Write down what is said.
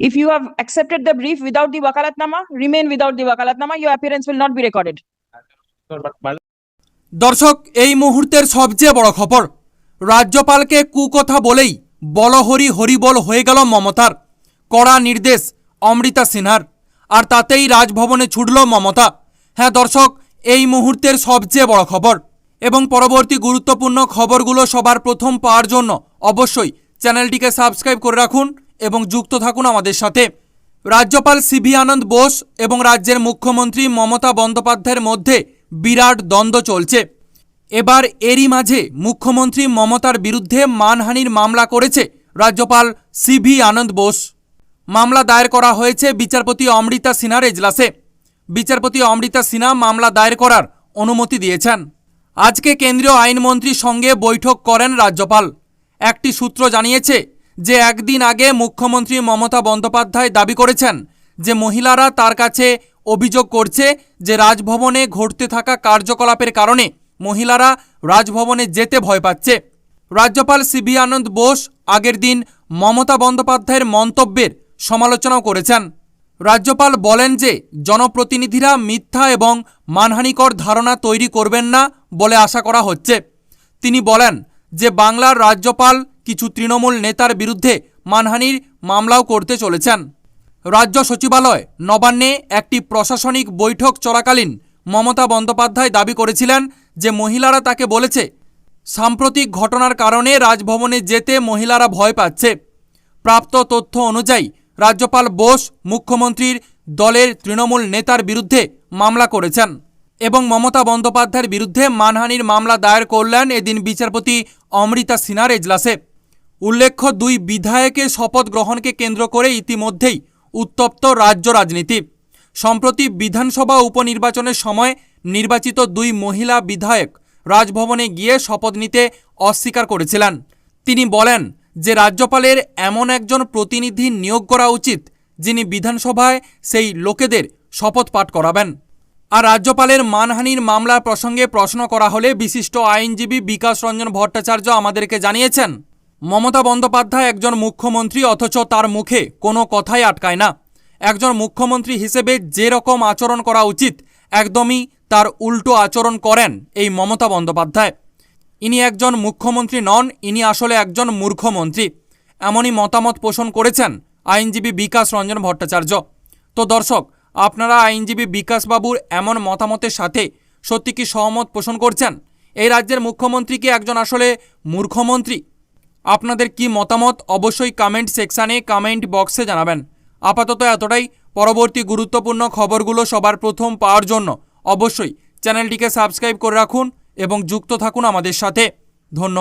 If you have accepted the brief without the wakalatnama, remain without the wakalatnama, your appearance will not be recorded. দর্শক এই মুহূর্তের সবচেয়ে বড় খবর রাজ্যপালকে কুকথা বলেই বলহরি হরিবল হয়ে গেল মমতার। কড়া নির্দেশ অমৃতা সিনহার আর তাতেই রাজভবনে ছুটল মমতা। হ্যাঁ দর্শক এই মুহূর্তের সবচেয়ে বড় খবর এবং পরবর্তী গুরুত্বপূর্ণ খবরগুলো সবার প্রথম পাওয়ার জন্য অবশ্যই চ্যানেলটিকে সাবস্ক্রাইব করে রাখুন। এবং যুক্ত থাকুন আমাদের সাথে। রাজ্যপাল সিভি আনন্দ বোস এবং রাজ্যের মুখ্যমন্ত্রী মমতা বন্দ্যোপাধ্যায়ের মধ্যে বিরাট দ্বন্দ্ব চলছে। এবার এরই মাঝে মুখ্যমন্ত্রী মমতার বিরুদ্ধে মানহানির মামলা করেছে রাজ্যপাল সিভি আনন্দ বোস। মামলা দায়ের করা হয়েছে বিচারপতি অমৃতা সিনহার এজলাসে। বিচারপতি অমৃতা সিনহা মামলা দায়ের করার অনুমতি দিয়েছেন। আজকে কেন্দ্রীয় আইনমন্ত্রীর সঙ্গে বৈঠক করেন রাজ্যপাল। একটি সূত্র জানিয়েছে যে একদিন আগে মুখ্যমন্ত্রী মমতা বন্দ্যোপাধ্যায় দাবি করেছেন যে মহিলারা তার কাছে অভিযোগ করছে যে রাজভবনে ঘটতে থাকা কার্যকলাপের কারণে মহিলারা রাজভবনে যেতে ভয় পাচ্ছে। রাজ্যপাল সিবি আনন্দ বোস আগের দিন মমতা বন্দ্যোপাধ্যায়ের মন্তব্যের সমালোচনাও করেছেন। রাজ্যপাল বলেন যে জনপ্রতিনিধিরা মিথ্যা এবং মানহানিকর ধারণা তৈরি করবেন না বলে আশা করা হচ্ছে। তিনি বলেন যে বাংলার রাজ্যপাল কিছু তৃণমূল নেতার বিরুদ্ধে মানহানির মামলাও করতে চলেছেন। রাজ্য সচিবালয় নবান্নে একটি প্রশাসনিক বৈঠক চলাকালীন মমতা বন্দ্যোপাধ্যায় দাবি করেছিলেন যে মহিলারা তাকে বলেছে, সাম্প্রতিক ঘটনার কারণে রাজভবনে যেতে মহিলারা ভয় পাচ্ছে। প্রাপ্ত তথ্য অনুযায়ী, রাজ্যপাল বোস মুখ্যমন্ত্রীর দলের তৃণমূল নেতার বিরুদ্ধে মামলা করেছেন এবং মমতা বন্দ্যোপাধ্যায়ের বিরুদ্ধে মানহানির মামলা দায়ের করলেন এদিন বিচারপতি অমৃতা সিনহার এজলাসে। উল্লেখ্য, দুই বিধায়কের শপথ গ্রহণকে কেন্দ্র করে ইতিমধ্যেই উত্তপ্ত রাজ্য রাজনীতি। সম্প্রতি বিধানসভা উপনির্বাচনের সময় নির্বাচিত দুই মহিলা বিধায়ক রাজভবনে গিয়ে শপথ নিতে অস্বীকার করেছিলেন। তিনি বলেন যে রাজ্যপালের এমন একজন প্রতিনিধি নিয়োগ করা উচিত যিনি বিধানসভায় সেই লোকেদের শপথ পাঠ করাবেন। আর রাজ্যপালের মানহানির মামলা প্রসঙ্গে প্রশ্ন করা হলে বিশিষ্ট আইনজীবী বিকাশ রঞ্জন ভট্টাচার্য আমাদেরকে জানিয়েছেন, মমতা বন্দ্যোপাধ্যায় একজন মুখ্যমন্ত্রী অথচ তার মুখে কোনো কথাই আটকায় না। একজন মুখ্যমন্ত্রী হিসেবে যে রকম আচরণ করা উচিত, একদমই তার উল্টো আচরণ করেন এই মমতা বন্দ্যোপাধ্যায়। ইনি একজন মুখ্যমন্ত্রী নন, ইনি আসলে একজন মূর্খমন্ত্রী এমনই মতামত পোষণ করেছেন আইনজীবী বিকাশ রঞ্জন ভট্টাচার্য। তো দর্শক আপনারা আইনজীবী বিকাশবাবুর এমন মতামতের সাথে সত্যি কি সহমত পোষণ করছেন? এই রাজ্যের মুখ্যমন্ত্রী কি একজন আসলে মূর্খমন্ত্রী আপনাদের কি মতামত অবশ্যই কমেন্ট সেকশানে কমেন্ট বক্সে জানাবেন। আপাতত এতটাই। পরবর্তী গুরুত্বপূর্ণ খবরগুলো সবার প্রথম পাওয়ার জন্য অবশ্যই চ্যানেলটিকে সাবস্ক্রাইব করে রাখুন এবং যুক্ত থাকুন আমাদের সাথে। ধন্যবাদ।